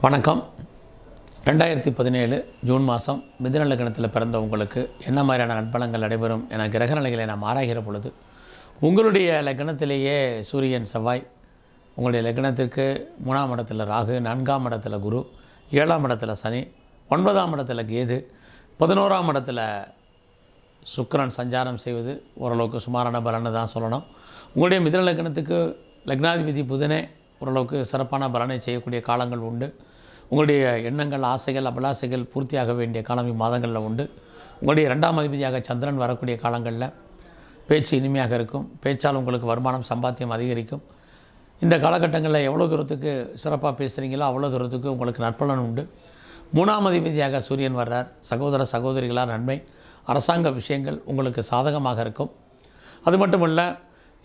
வணக்கம். ரெண்டாயிரத்தி பதினேழு ஜூன் மாதம் மிதுன லக்னத்தில் பிறந்த உங்களுக்கு என்ன மாதிரியான நட்பலங்கள் நடைபெறும் என கிரக நிலைகளை நாம் ஆராய்கிற பொழுது உங்களுடைய லக்னத்திலேயே சூரியன் செவ்வாய் உங்களுடைய லக்னத்திற்கு மூணாம் இடத்துல ராகு நான்காம் இடத்துல குரு ஏழாம் இடத்துல சனி ஒன்பதாம் இடத்துல கேது பதினோராம் இடத்துல சுக்கரன் சஞ்சாரம் செய்வது ஓரளவுக்கு சுமாரான பலன்னு தான் சொல்லணும். உங்களுடைய மிதுன லக்னத்துக்கு லக்னாதிபதி புதனே ஓரளவுக்கு சிறப்பான பலனை செய்யக்கூடிய காலங்கள் உண்டு. உங்களுடைய எண்ணங்கள் ஆசைகள் அபிலாசைகள் பூர்த்தியாக வேண்டிய காலம் இம்மாதங்களில் உண்டு. உங்களுடைய இரண்டாம் அதிபதியாக சந்திரன் வரக்கூடிய காலங்களில் பேச்சு இனிமையாக இருக்கும். பேச்சால் உங்களுக்கு வருமானம் சம்பாத்தியம் அதிகரிக்கும். இந்த காலகட்டங்களில் எவ்வளோ தூரத்துக்கு சிறப்பாக பேசுகிறீங்களோ அவ்வளோ தூரத்துக்கு உங்களுக்கு நற்பலன் உண்டு. மூணாம் அதிபதியாக சூரியன் வர்றார். சகோதர சகோதரிகளாக நன்மை. அரசாங்க விஷயங்கள் உங்களுக்கு சாதகமாக இருக்கும். அது மட்டுமல்ல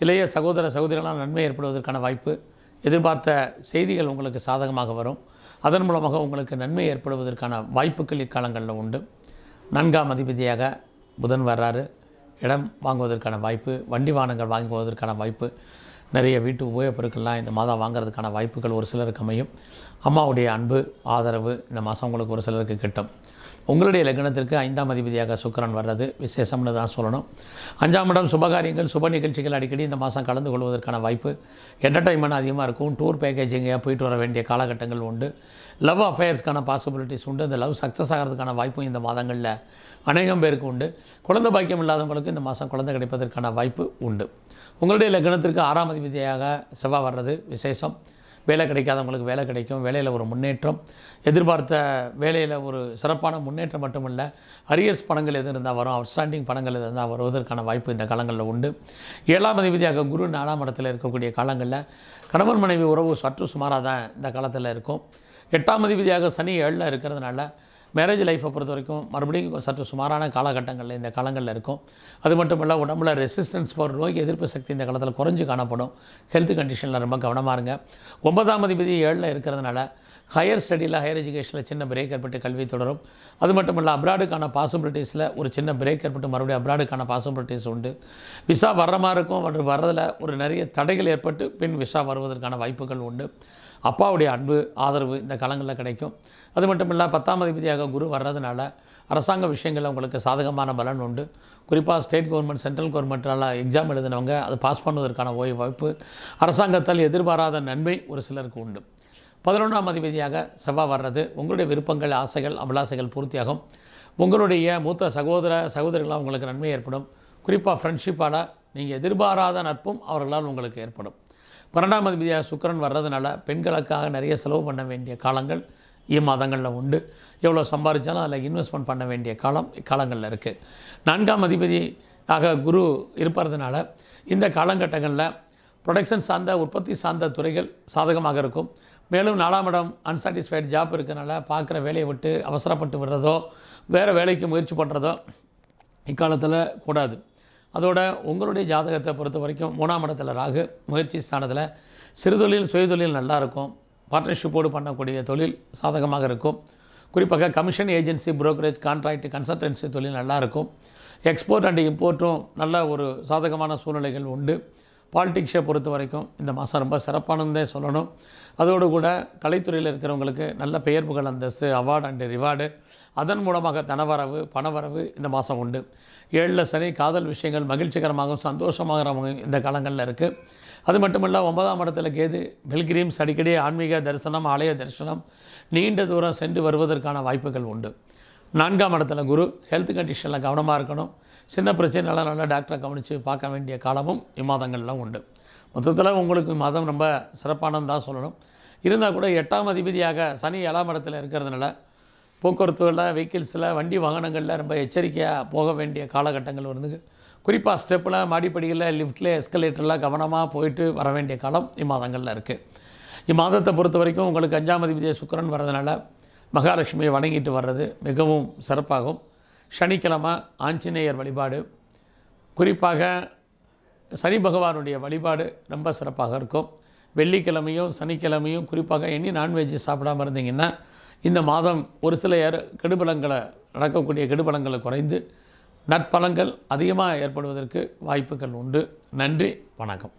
இளைய சகோதர சகோதரிகளால் நன்மை ஏற்படுவதற்கான வாய்ப்பு எதிர்பார்த்த செய்திகள் உங்களுக்கு சாதகமாக வரும். அதன் மூலமாக உங்களுக்கு நன்மை ஏற்படுவதற்கான வாய்ப்புகள் இக்காலங்களில் உண்டு. நான்காம் அதிபதியாக புதன் வர்றாரு. இடம் வாங்குவதற்கான வாய்ப்பு வண்டி வாகனங்கள் வாங்குவதற்கான வாய்ப்பு நிறைய வீட்டு உபயோகப் பொருட்கள்லாம் இந்த மாதம் வாங்குறதுக்கான வாய்ப்புகள் ஒரு சிலருக்கு அமையும். அம்மாவுடைய அன்பு ஆதரவு இந்த மாதம் உங்களுக்கு ஒரு சிலருக்கு கிட்டும். உங்களுடைய லக்னத்திற்கு ஐந்தாம் அதிபதியாக சுக்கரன் வர்றது விசேஷம்னு தான் சொல்லணும். அஞ்சாம் இடம் சுபகாரியங்கள் சுப நிகழ்ச்சிகள் அடிக்கடி இந்த மாதம் கலந்து கொள்வதற்கான வாய்ப்பு. என்டர்டைன்மெண்ட் அதிகமாக இருக்கும். டூர் பேக்கேஜிங்காக போயிட்டு வர வேண்டிய காலகட்டங்கள் உண்டு. லவ் அஃபேர்ஸ்க்கான பாசிபிலிட்டிஸ் உண்டு. அந்த லவ் சக்ஸஸ் ஆகிறதுக்கான வாய்ப்பும் இந்த மாதங்களில் அநேகம் பேருக்கு உண்டு. குழந்தை பாக்கியம் இல்லாதவங்களுக்கு இந்த மாதம் குழந்தை கிடைப்பதற்கான வாய்ப்பு உண்டு. உங்களுடைய லக்னத்திற்கு ஆறாம் அதிபதியாக செவ்வாய் வர்றது விசேஷம். வேலை கிடைக்காதவங்களுக்கு வேலை கிடைக்கும். வேலையில் ஒரு முன்னேற்றம். எதிர்பார்த்த வேலையில் ஒரு சிறப்பான முன்னேற்றம் மட்டுமல்ல அரியர்ஸ் பணங்கள் எது இருந்தால் வரும் அவுட்ஸ்டாண்டிங் பணங்கள் எது இருந்தால் வருவதற்கான வாய்ப்பு இந்த காலங்களில் உண்டு. ஏழாம் அதிபதியாக குரு நாலாம் இடத்துல இருக்கக்கூடிய காலங்களில் கணவன் மனைவி உறவு சற்று சுமாராக தான் இந்த காலத்தில் இருக்கும். எட்டாம் அதிபதியாக சனி ஏழில் இருக்கிறதுனால மேரேஜ் லைஃப்பை பொறுத்த வரைக்கும் மறுபடியும் சற்று சுமாரான காலகட்டங்களில் இந்த காலங்களில் இருக்கும். அது மட்டும் இல்லை உடம்புல ரெசிஸ்டன்ஸ் ஃபார் நோய் எதிர்ப்பு சக்தி இந்த காலத்தில் குறைஞ்சு காணப்படும். ஹெல்த் கண்டிஷனில் ரொம்ப கவனமாக இருங்க. ஒன்பதாம் அதிபதி ஏழில் இருக்கிறதுனால ஹையர் ஸ்டடியில் ஹையர் எஜுகேஷனில் சின்ன பிரேக் ஏற்பட்டு கல்வி தொடரும். அது மட்டும் இல்லை அப்ராடுக்கான பாசிபிலிட்டிஸில் ஒரு சின்ன பிரேக் ஏற்பட்டு மறுபடியும் அப்ராடுக்கான பாசிபிலிட்டிஸ் உண்டு. விசா வர்ற மாதிரி இருக்கும் வர்றதில் ஒரு நிறைய தடைகள் ஏற்பட்டு பின் விசா வருவதற்கான வாய்ப்புகள் உண்டு. அப்பாவுடைய அன்பு ஆதரவு இந்த காலங்களில் கிடைக்கும். அது மட்டும் இல்லை பத்தாம் அதிபதியாக குரு வர்றதுனால அரசாங்க விஷயங்களில் உங்களுக்கு சாதகமான பலன் உண்டு. குறிப்பாக ஸ்டேட் கவர்மெண்ட் சென்ட்ரல் கவர்மெண்ட்டால் எக்ஸாம் எழுதினவங்க அது பாஸ் பண்ணுவதற்கான ஓய்வு வாய்ப்பு அரசாங்கத்தால் எதிர்பாராத நன்மை ஒரு சிலருக்கு உண்டு. பதினொன்றாம் அதிபதியாக செவ்வாய் வர்றது உங்களுடைய விருப்பங்கள் ஆசைகள் அபிலாசைகள் பூர்த்தியாகும். உங்களுடைய மூத்த சகோதர சகோதரிகளால் உங்களுக்கு நன்மை ஏற்படும். குறிப்பாக ஃப்ரெண்ட்ஷிப்பால் நீங்கள் எதிர்பாராத நட்பும் அவர்களால் உங்களுக்கு ஏற்படும். பன்னெண்டாம் அதிபதியாக சுக்கிரன் வர்றதுனால பெண்களுக்காக நிறைய செலவு பண்ண வேண்டிய காலங்கள் இம்மாதங்களில் உண்டு. எவ்வளோ சம்பாதிச்சாலும் அதில் இன்வெஸ்ட்மெண்ட் பண்ண வேண்டிய காலம் இக்காலங்களில் இருக்குது நான்காம் அதிபதியாக குரு இருப்பதுனால இந்த காலகட்டங்களில் ப்ரொடக்ஷன் சார்ந்த உற்பத்தி சார்ந்த துறைகள் சாதகமாக இருக்கும். மேலும் நாலாம் இடம் அன்சாட்டிஸ்ஃபைடு ஜாப் இருக்கிறனால பார்க்குற வேலையை விட்டு அவசரப்பட்டு விடுறதோ வேறு வேலைக்கு முயற்சி பண்ணுறதோ இக்காலத்தில் கூடாது. அதோட உங்களுடைய ஜாதகத்தை பொறுத்த வரைக்கும் மூணாம் இடத்துல ராகு முயற்சி ஸ்தானத்தில் சிறுதொழில் சுயதொழில் நல்லா இருக்கும். பார்ட்னர்ஷிப்போடு பண்ணக்கூடிய தொழில் சாதகமாக இருக்கும். குறிப்பாக commission agency brokerage contract consultancy தொழில் நல்லா இருக்கும். எக்ஸ்போர்ட் அண்ட் இம்போர்ட்டும் நல்ல ஒரு சாதகமான சூழ்நிலைகள் உண்டு. பாலிடிக்ஸை பொறுத்த வரைக்கும் இந்த மாதம் ரொம்ப சிறப்பானதே சொல்லணும். அதோடு கூட கலைத்துறையில் இருக்கிறவங்களுக்கு நல்ல பெயர் புகழ் அந்தஸ்து அவார்டு அண்டு ரிவார்டு. அதன் மூலமாக தனவரவு பணவரவு இந்த மாதம் உண்டு. ஏழில் சனி காதல் விஷயங்கள் மகிழ்ச்சிகரமாகவும் சந்தோஷமாகவும் இந்த காலங்களில் இருக்குது அது மட்டுமல்ல ஒன்பதாம் இடத்துல கேது பெல்கிரீம்ஸ் அடிக்கடி ஆன்மீக தரிசனம் ஆலய தரிசனம் நீண்ட தூரம் சென்று வருவதற்கான வாய்ப்புகள் உண்டு. நான்காம் இடத்துல குரு. ஹெல்த் கண்டிஷனில் கவனமாக இருக்கணும். சின்ன பிரச்சனைலாம் நல்லா டாக்டரை கவனித்து பார்க்க வேண்டிய காலமும் இம்மாதங்கள்லாம் உண்டு. மொத்தத்தில் உங்களுக்கு மதம் ரொம்ப சிறப்பானது தான் சொல்லணும். இருந்தால் கூட எட்டாம் அதிபதியாக சனி ஏழாம் இடத்துல இருக்கிறதுனால போக்குவரத்துகளில் வெஹிக்கிள்ஸில் வண்டி வாகனங்களில் ரொம்ப எச்சரிக்கையாக போக வேண்டிய காலகட்டங்கள் வருது. குறிப்பாக ஸ்டெப்பில் மாடிப்படிகளில் லிஃப்ட்டில் எஸ்கலேட்டரில் கவனமாக போயிட்டு வர வேண்டிய காலம் இம்மாதங்களில் இருக்குது இம்மாதத்தை பொறுத்த வரைக்கும் உங்களுக்கு அஞ்சாம் அதிபதியை சுக்கரன் வரதுனால மகாலட்சுமியை வணங்கிட்டு வர்றது மிகவும் சிறப்பாகும். சனிக்கிழமை ஆஞ்சநேயர் வழிபாடு. குறிப்பாக சனி பகவானுடைய வழிபாடு ரொம்ப சிறப்பாக இருக்கும். வெள்ளிக்கிழமையும் சனிக்கிழமையும் குறிப்பாக இனி நான்வெஜ் சாப்பிடாம இருந்தீங்கன்னா இந்த மாதம் ஒரு சில ஏற- கெடுபலங்களை நடக்கக்கூடிய கெடுபலங்களை குறைந்து நற்பலங்கள் அதிகமாக ஏற்படுவதற்கு வாய்ப்புகள் உண்டு. நன்றி வணக்கம்.